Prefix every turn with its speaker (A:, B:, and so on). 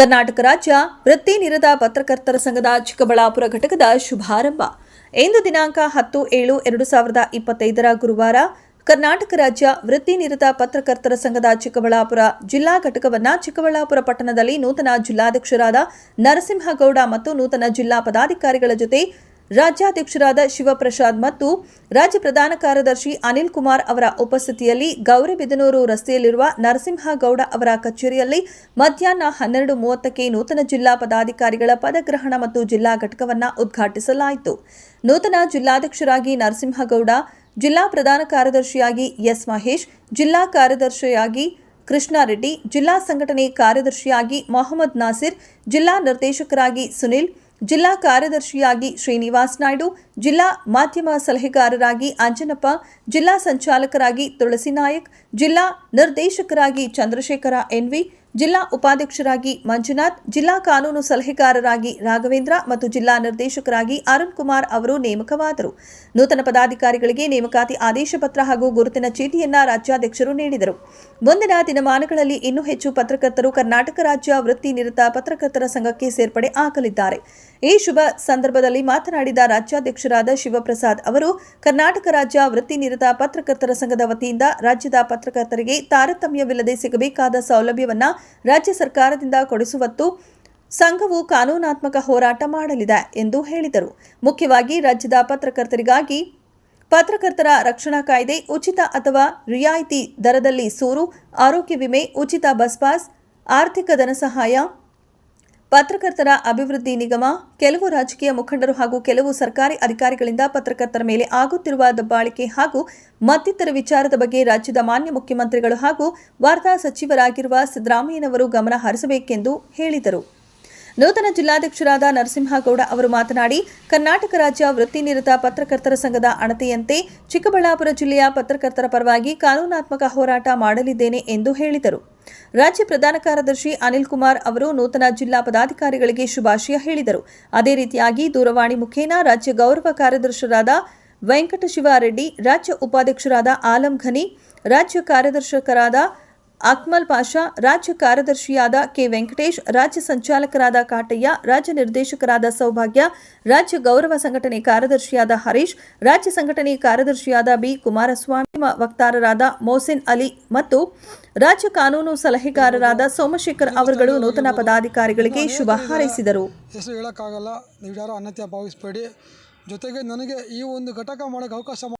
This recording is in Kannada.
A: ಕರ್ನಾಟಕ ರಾಜ್ಯ ವೃತ್ತಿ ನಿರತ ಪತ್ರಕರ್ತರ ಸಂಘದ ಚಿಕ್ಕಬಳ್ಳಾಪುರ ಘಟಕದ ಶುಭಾರಂಭ. ಇಂದು ದಿನಾಂಕ ಹತ್ತು ಏಳು ಎರಡು ಸಾವಿರದ ಇಪ್ಪತ್ತೈದರ ಗುರುವಾರ ಕರ್ನಾಟಕ ರಾಜ್ಯ ವೃತ್ತಿ ನಿರತ ಪತ್ರಕರ್ತರ ಸಂಘದ ಚಿಕ್ಕಬಳ್ಳಾಪುರ ಜಿಲ್ಲಾ ಘಟಕವನ್ನ ಚಿಕ್ಕಬಳ್ಳಾಪುರ ಪಟ್ಟಣದಲ್ಲಿ ನೂತನ ಜಿಲ್ಲಾಧ್ಯಕ್ಷರಾದ ನರಸಿಂಹಗೌಡ ಮತ್ತು ನೂತನ ಜಿಲ್ಲಾ ಪದಾಧಿಕಾರಿಗಳ ಜೊತೆ ರಾಜ್ಯಾಧ್ಯಕ್ಷರಾದ ಶಿವಪ್ರಸಾದ್ ಮತ್ತು ರಾಜ್ಯ ಪ್ರಧಾನ ಕಾರ್ಯದರ್ಶಿ ಅನಿಲ್ ಕುಮಾರ್ ಅವರ ಉಪಸ್ಥಿತಿಯಲ್ಲಿ ಗೌರಿಬಿದನೂರು ರಸ್ತೆಯಲ್ಲಿರುವ ನರಸಿಂಹಗೌಡ ಅವರ ಕಚೇರಿಯಲ್ಲಿ ಮಧ್ಯಾಹ್ನ ಹನ್ನೆರಡು ಮೂವತ್ತಕ್ಕೆ ನೂತನ ಜಿಲ್ಲಾ ಪದಾಧಿಕಾರಿಗಳ ಪದಗ್ರಹಣ ಮತ್ತು ಜಿಲ್ಲಾ ಘಟಕವನ್ನು ಉದ್ಘಾಟಿಸಲಾಯಿತು. ನೂತನ ಜಿಲ್ಲಾಧ್ಯಕ್ಷರಾಗಿ ನರಸಿಂಹಗೌಡ, ಜಿಲ್ಲಾ ಪ್ರಧಾನ ಕಾರ್ಯದರ್ಶಿಯಾಗಿ ಎಸ್ ಮಹೇಶ್, ಜಿಲ್ಲಾ ಕಾರ್ಯದರ್ಶಿಯಾಗಿ ಕೃಷ್ಣಾರೆಡ್ಡಿ, ಜಿಲ್ಲಾ ಸಂಘಟನೆ ಕಾರ್ಯದರ್ಶಿಯಾಗಿ ಮೊಹಮ್ಮದ್ ನಾಸಿರ್, ಜಿಲ್ಲಾ ನಿರ್ದೇಶಕರಾಗಿ ಸುನಿಲ್ ಜಿಲ್ಲಾ ಕಾರ್ಯದರ್ಶಿಯಾಗಿ ಶ್ರೀನಿವಾಸ್ ನಾಯ್ಡು, ಜಿಲ್ಲಾ ಮಾಧ್ಯಮ ಸಲಹೆಗಾರರಾಗಿ ಅಂಜನಪ್ಪ, ಜಿಲ್ಲಾ ಸಂಚಾಲಕರಾಗಿ ತುಳಸಿ ನಾಯಕ್, ಜಿಲ್ಲಾ ನಿರ್ದೇಶಕರಾಗಿ ಚಂದ್ರಶೇಖರ ಎನ್ವಿ, ಜಿಲ್ಲಾ ಉಪಾಧ್ಯಕ್ಷರಾಗಿ ಮಂಜುನಾಥ್, ಜಿಲ್ಲಾ ಕಾನೂನು ಸಲಹೆಗಾರರಾಗಿ ರಾಘವೇಂದ್ರ ಮತ್ತು ಜಿಲ್ಲಾ ನಿರ್ದೇಶಕರಾಗಿ ಅರುಣ್ ಕುಮಾರ್ ಅವರು ನೇಮಕವಾದರು. ನೂತನ ಪದಾಧಿಕಾರಿಗಳಿಗೆ ನೇಮಕಾತಿ ಆದೇಶ ಪತ್ರ ಹಾಗೂ ಗುರುತಿನ ಚೀಟಿಯನ್ನ ರಾಜ್ಯಾಧ್ಯಕ್ಷರು ನೀಡಿದರು. ಮುಂದಿನ ದಿನಮಾನಗಳಲ್ಲಿ ಇನ್ನೂ ಹೆಚ್ಚು ಪತ್ರಕರ್ತರು ಕರ್ನಾಟಕ ರಾಜ್ಯ ವೃತ್ತಿ ನಿರತ ಪತ್ರಕರ್ತರ ಸಂಘಕ್ಕೆ ಸೇರ್ಪಡೆ ಆಗಲಿದ್ದಾರೆ. ಈ ಶುಭ ಸಂದರ್ಭದಲ್ಲಿ ಮಾತನಾಡಿದ ರಾಜ್ಯಾಧ್ಯಕ್ಷರಾದ ಶಿವಪ್ರಸಾದ್ ಅವರು, ಕರ್ನಾಟಕ ರಾಜ್ಯ ವೃತ್ತಿ ನಿರತ ಪತ್ರಕರ್ತರ ಸಂಘದ ವತಿಯಿಂದ ರಾಜ್ಯದ ಪತ್ರಕರ್ತರಿಗೆ ತಾರತಮ್ಯವಿಲ್ಲದೆ ಸಿಗಬೇಕಾದ ಸೌಲಭ್ಯವನ್ನು ರಾಜ್ಯ ಸರ್ಕಾರದಿಂದ ಕೊಡಿಸುವತ್ತು ಸಂಘವು ಕಾನೂನಾತ್ಮಕ ಹೋರಾಟ ಮಾಡಲಿದೆ ಎಂದು ಹೇಳಿದರು. ಮುಖ್ಯವಾಗಿ ರಾಜ್ಯದ ಪತ್ರಕರ್ತರಿಗಾಗಿ ಪತ್ರಕರ್ತರ ರಕ್ಷಣಾ ಕಾಯ್ದೆ ಉಚಿತ ಅಥವಾ ರಿಯಾಯಿತಿ ದರದಲ್ಲಿ ಸೂರು, ಆರೋಗ್ಯ ವಿಮೆ, ಉಚಿತ ಬಸ್ಪಾಸ್ ಆರ್ಥಿಕ ಧನಸಹಾಯ ಪತ್ರಕರ್ತರ ಅಭಿವೃದ್ಧಿ ನಿಗಮ, ಕೆಲವು ರಾಜಕೀಯ ಮುಖಂಡರು ಹಾಗೂ ಕೆಲವು ಸರ್ಕಾರಿ ಅಧಿಕಾರಿಗಳಿಂದ ಪತ್ರಕರ್ತರ ಮೇಲೆ ಆಗುತ್ತಿರುವ ದಬ್ಬಾಳಿಕೆ ಹಾಗೂ ಮತ್ತಿತರ ವಿಚಾರದ ಬಗ್ಗೆ ರಾಜ್ಯದ ಮಾನ್ಯ ಮುಖ್ಯಮಂತ್ರಿಗಳು ಹಾಗೂ ವಾರ್ತಾ ಸಚಿವರಾಗಿರುವ ಸಿದ್ದರಾಮಯ್ಯನವರು ಗಮನ ಹರಿಸಬೇಕೆಂದು ಹೇಳಿದರು. ನೂತನ ಜಿಲ್ಲಾಧ್ಯಕ್ಷರಾದ ನರಸಿಂಹಗೌಡ ಅವರು ಮಾತನಾಡಿ, ಕರ್ನಾಟಕ ರಾಜ್ಯ ವೃತ್ತಿನಿರತ ಪತ್ರಕರ್ತರ ಸಂಘದ ಅಣತೆಯಂತೆ ಚಿಕ್ಕಬಳ್ಳಾಪುರ ಜಿಲ್ಲೆಯ ಪತ್ರಕರ್ತರ ಪರವಾಗಿ ಕಾನೂನಾತ್ಮಕ ಹೋರಾಟ ಮಾಡಲಿದ್ದೇನೆ ಎಂದು ಹೇಳಿದರು. ರಾಜ್ಯ ಪ್ರಧಾನ ಕಾರ್ಯದರ್ಶಿ ಅನಿಲ್ ಕುಮಾರ್ ಅವರು ನೂತನ ಜಿಲ್ಲಾ ಪದಾಧಿಕಾರಿಗಳಿಗೆ ಶುಭಾಶಯ ಹೇಳಿದರು. ಅದೇ ರೀತಿಯಾಗಿ ದೂರವಾಣಿ ಮುಖೇನ ರಾಜ್ಯ ಗೌರವ ಕಾರ್ಯದರ್ಶರಾದ ವೆಂಕಟಶಿವಾರೆಡ್ಡಿ, ರಾಜ್ಯ ಉಪಾಧ್ಯಕ್ಷರಾದ ಆಲಂ ಘನಿ, ರಾಜ್ಯ ಕಾರ್ಯದರ್ಶಕರಾದ ಅಕ್ಮಲ್ ಪಾಷಾ, ರಾಜ್ಯ ಕಾರ್ಯದರ್ಶಿಯಾದ ಕೆ ವೆಂಕಟೇಶ್, ರಾಜ್ಯ ಸಂಚಾಲಕರಾದ ಕಾಟಯ್ಯ, ರಾಜ್ಯ ನಿರ್ದೇಶಕರಾದ ಸೌಭಾಗ್ಯ, ರಾಜ್ಯ ಗೌರವ ಸಂಘಟನೆ ಕಾರ್ಯದರ್ಶಿಯಾದ ಹರೀಶ್, ರಾಜ್ಯ ಸಂಘಟನೆ ಕಾರ್ಯದರ್ಶಿಯಾದ ಬಿ ಕುಮಾರಸ್ವಾಮಿ ವಕ್ತಾರರಾದ ಮೋಸಿನ್ ಅಲಿ ಮತ್ತು ರಾಜ್ಯ ಕಾನೂನು ಸಲಹೆಗಾರರಾದ ಸೋಮಶೇಖರ್ ಅವರುಗಳು ನೂತನ ಪದಾಧಿಕಾರಿಗಳಿಗೆ ಶುಭ ಹಾರೈಸಿದರು.
B: ಹೇಳೋಕ್ಕಾಗಲ್ಲ ಜೊತೆಗೆ ನನಗೆ ಈ ಒಂದು ಘಟಕ ಮಾಡೋಕ್ಕೆ ಅವಕಾಶ